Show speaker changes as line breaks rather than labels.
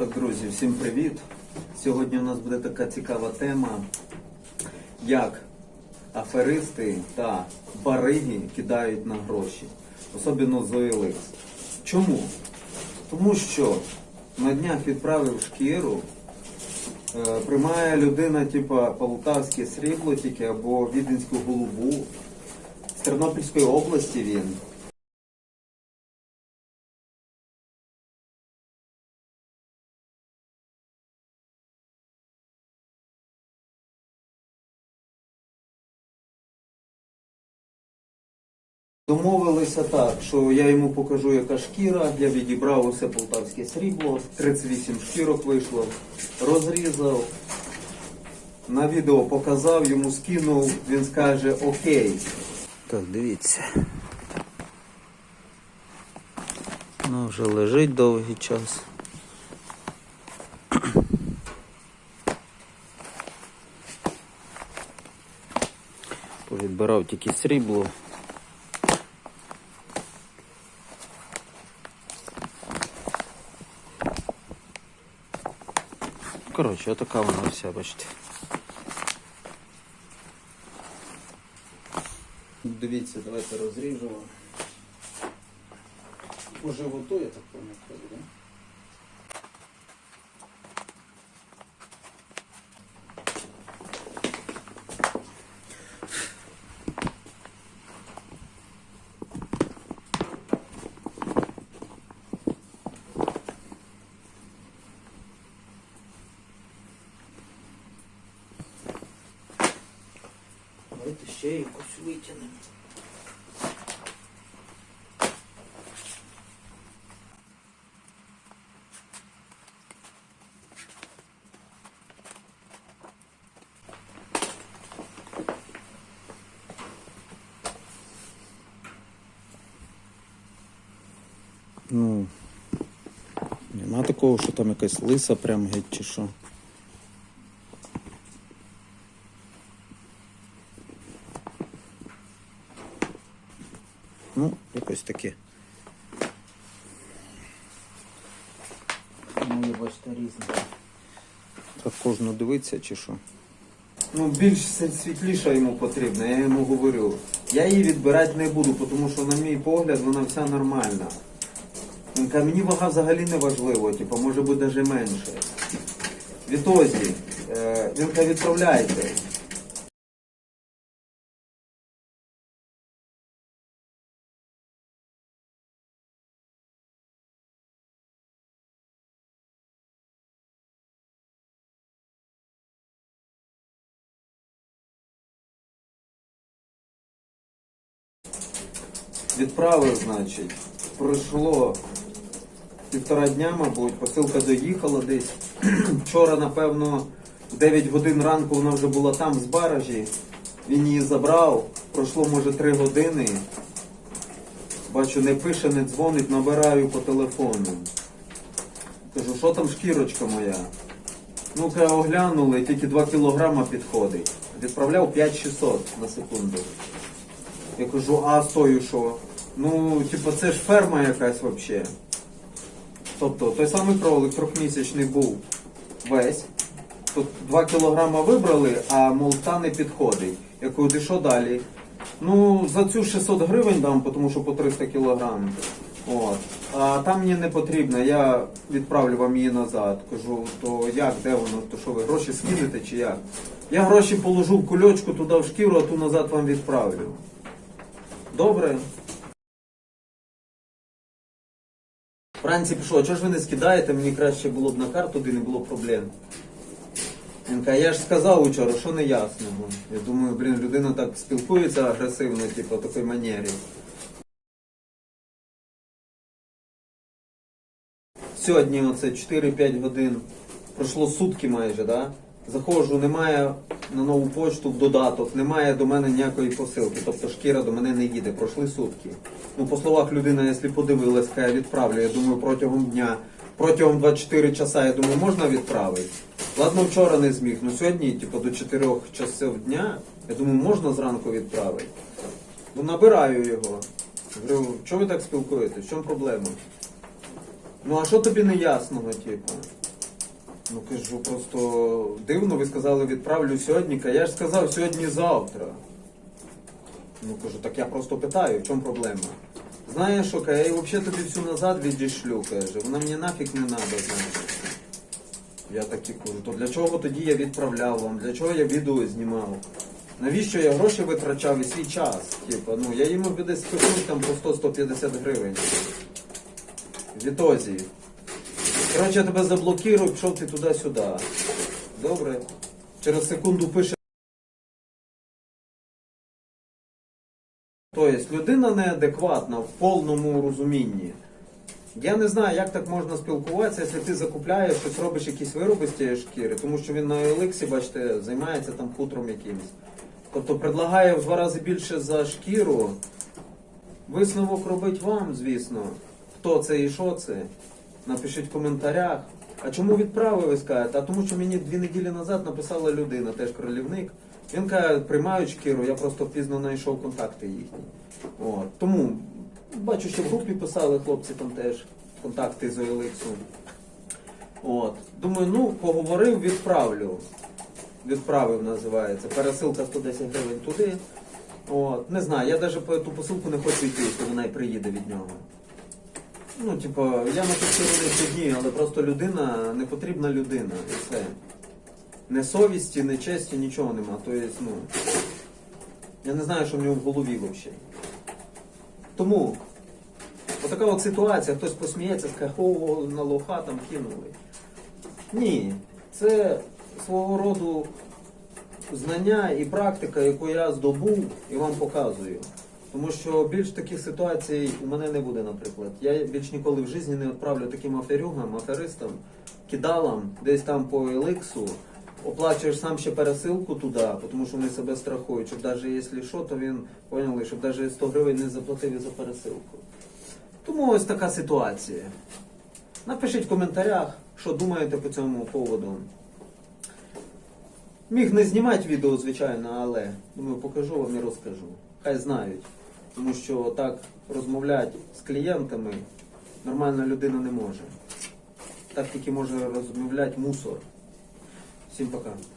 Так, друзі, всім привіт! Сьогодні у нас буде така цікава тема, як аферисти та бариги кидають на гроші, особливо з OLX. Чому? Тому що на днях відправив шкіру, е, приймає людина, типа полтавське срібло тільки або віденську голубу. З Тернопільської області він. Домовилися так, що я йому покажу, яка шкіра. Я відібрав усе полтавське срібло, 38 шкірок вийшло, розрізав. На відео показав, йому скинув, він скаже окей. Так, дивіться. Ну, вже лежить довгий час. Повідбирав тільки срібло. Коротше, отака вона вся, бачите. Дивіться, давайте розріжемо. Животу, я так пам'ятаю, да? Ще якось витягнемо. Ну, нема такого, що там якась лиса прям геть чи що. Ну, якось таке. Ну, бачите, різне. Так кожну дивиться чи що? Ну, більш світліша йому потрібна, я йому говорю. Я її відбирати не буду, тому що, на мій погляд, вона вся нормальна. Він каже, мені вага взагалі не важливо, типу, може бути навіть менше. Відтоді, е, він каже, відправляйте. Відправив, значить, пройшло півтора дня, мабуть, посилка доїхала десь. Вчора, напевно, в 9 годин ранку вона вже була там з баражі. Він її забрав. Пройшло, може, 3 години. Бачу, не пише, не дзвонить, набираю по телефону. Кажу, що там шкірочка моя? Ну, каже, оглянули, тільки 2 кілограма підходить. Відправляв 5600 на секунду. Я кажу, а стою що? Ну, типу, це ж ферма якась взагалі. Тобто той самий кролик трьохмісячний був весь. Тут 2 кілограма вибрали, а молта не підходить. Я кажу, ти що далі? Ну, за цю 600 гривень дам, тому що по 300 кілограм. От. А там мені не потрібно, я відправлю вам її назад. Кажу, то як, де воно? То що ви гроші скинете чи як? Я гроші положу в кульочку туди в шкіру, а ту назад вам відправлю. Добре. Вранці пішов, а чого ж ви не скидаєте, мені краще було б на карту, де не було проблем. Він каже, я ж сказав учора, що не ясно. Я думаю, блін, людина так спілкується агресивно, типу, в такій манері. Сьогодні оце 4-5 годин. Пройшло сутки майже, да? Заходжу, немає на нову почту в додаток, немає до мене ніякої посилки. Тобто шкіра до мене не їде. Пройшли сутки. Ну, по словах людина, якщо подивилась, каже, відправлю. Я думаю, протягом дня, протягом 24 часа, я думаю, можна відправити. Ладно, вчора не зміг, ну сьогодні, типу, до 4 часов дня, я думаю, можна зранку відправити. Ну, набираю його. Говорю, чого ви так спілкуєтесь? В чому проблема? Ну а що тобі не ясного, типу? Ну кажу, просто дивно, ви сказали, відправлю сьогодні. Я ж сказав сьогодні-завтра. Ну кажу, так я просто питаю, в чому проблема? Знаєш що, я її взагалі тобі всю назад відішлю, каже, вона мені нафіг не треба, знаєш. Я так і кажу, то для чого тоді я відправляв вам, для чого я відео знімав? Навіщо я гроші витрачав і свій час? Типа, ну я їм би десь спихнув там по 100-150 гривень. Відтозі. Коротше, я тебе заблокирую, пішов ти туди-сюди. Добре. Через секунду пише. Тобто людина неадекватна в повному розумінні. Я не знаю, як так можна спілкуватися, якщо ти закупляєш, щось робиш якісь вироби з тієї шкіри, тому що він на Еликсі, бачите, займається там хутром якимось. Тобто предлагає в два рази більше за шкіру. Висновок робить вам, звісно. Хто це і що це? Напишіть в коментарях. А чому відправили, ви скажете? А тому що мені дві неділі назад написала людина, теж кролівник. Він каже, приймають шкіру, я просто пізно знайшов контакти їхні. От. Тому бачу, що в групі писали хлопці там теж контакти з OLX. От. Думаю, ну, поговорив, відправлю. Відправив, називається. Пересилка 110 гривень туди. От. Не знаю, я навіть по ту посилку не хочу йти, якщо вона і приїде від нього. Ну, типу, я на не сьогодні, але просто людина, не потрібна людина, і все. Не совісті, не честі, нічого нема. Тобто, ну, я не знаю, що в нього в голові взагалі. Тому, отака от ситуація, хтось посміється, скаже, о, на лоха там кинули. Ні, це свого роду знання і практика, яку я здобув і вам показую. Тому що більш таких ситуацій у мене не буде, наприклад. Я більш ніколи в житті не відправлю таким аферюгам, аферистам, кидалам, десь там по еликсу, оплачуєш сам ще пересилку туди, тому що вони себе страхують, щоб навіть якщо що, то він поняли, щоб навіть 100 гривень не заплатив і за пересилку. Тому ось така ситуація. Напишіть в коментарях, що думаєте по цьому поводу. Міг не знімати відео, звичайно, але думаю, покажу вам і розкажу. Хай знають. Тому що так розмовляти з клієнтами нормальна людина не може. Так тільки може розмовляти мусор. Всім пока.